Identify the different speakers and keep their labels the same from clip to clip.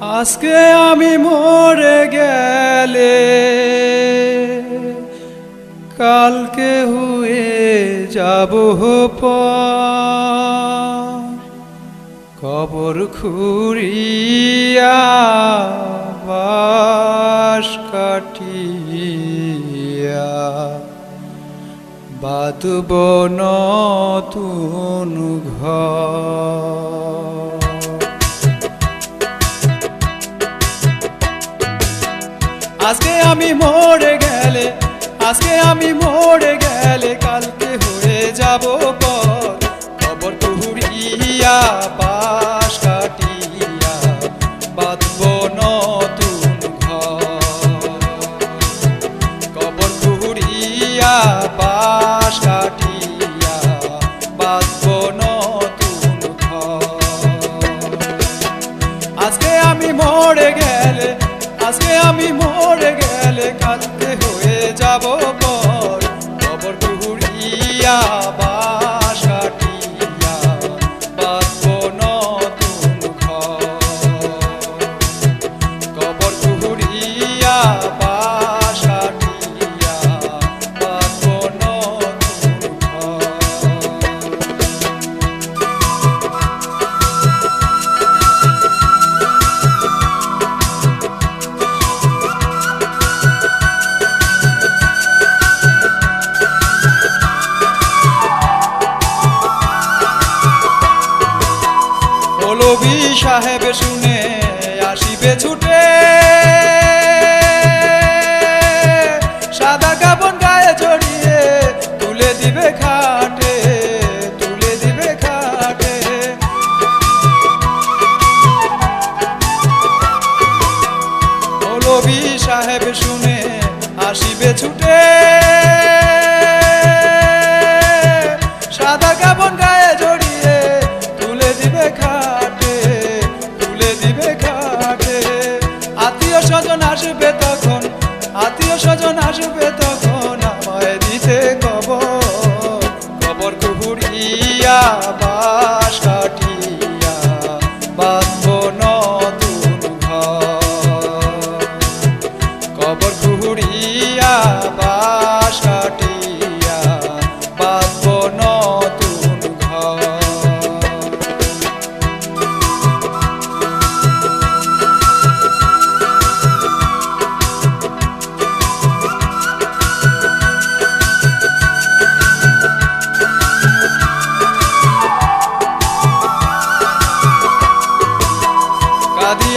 Speaker 1: আজকে আমি মরে গেলে কালকে হয়ে যাব কবর খুঁড়িয়া বাস কাটিয়া বাঁধব নতুন ঘর। আমি মরে গেলে আজকে আমি মৌলবী সাহেব শুনে আসিবে ছুটে। সাদা কাপড় গায়ে জড়িয়ে তুলে দিবে খাটে, তুলে দিবে খাটে। মৌলবী সাহেব শুনে আসিবে ছুটে। স্বজন আসবে তখন আত্মীয় স্বজন আসবে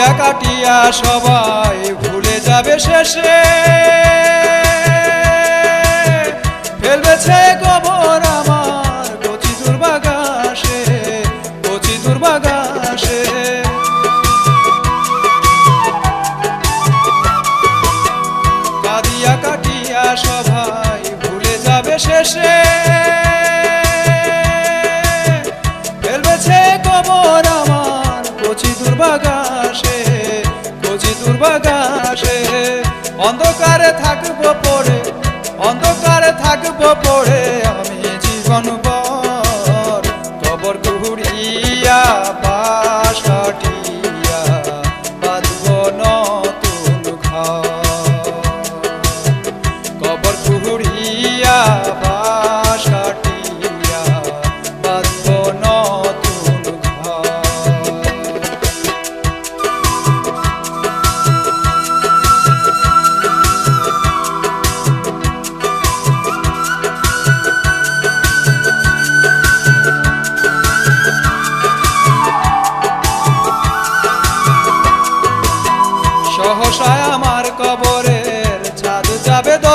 Speaker 1: কাদিয়া কাটিয়া সবাই ভুলে যাবে শেষে। ফেলবেছে গোবর আমার কচি দুর্বাগাসে কচি দুর্বাগাসে কাদিয়া কাটিয়া সবাই ভুলে যাবে শেষে। কচি দুর্বাগাসে অন্ধকারে থাকব পরে অন্ধকারে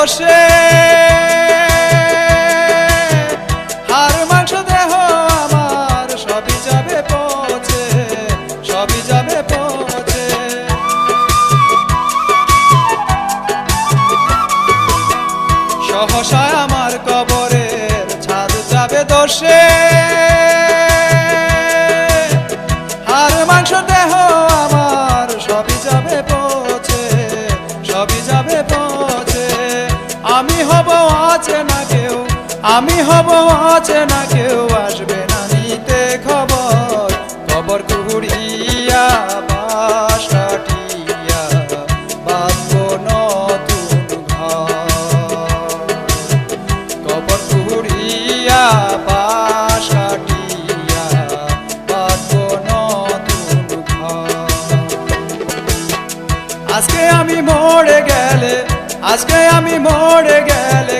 Speaker 1: দোষে হার মাংস দেহ আমার সবই যাবে পচে, সবই যাবে পচে। সহসায় আমার কবরের ছাদ যাবে দোষে। আর মাংস দেহ আমার সবই যাবে পচে, সবই যাবে আমি হব আছে না কেউ আমি হব আছে না কেউ আসবে না। আজকে আমি মরে গেলে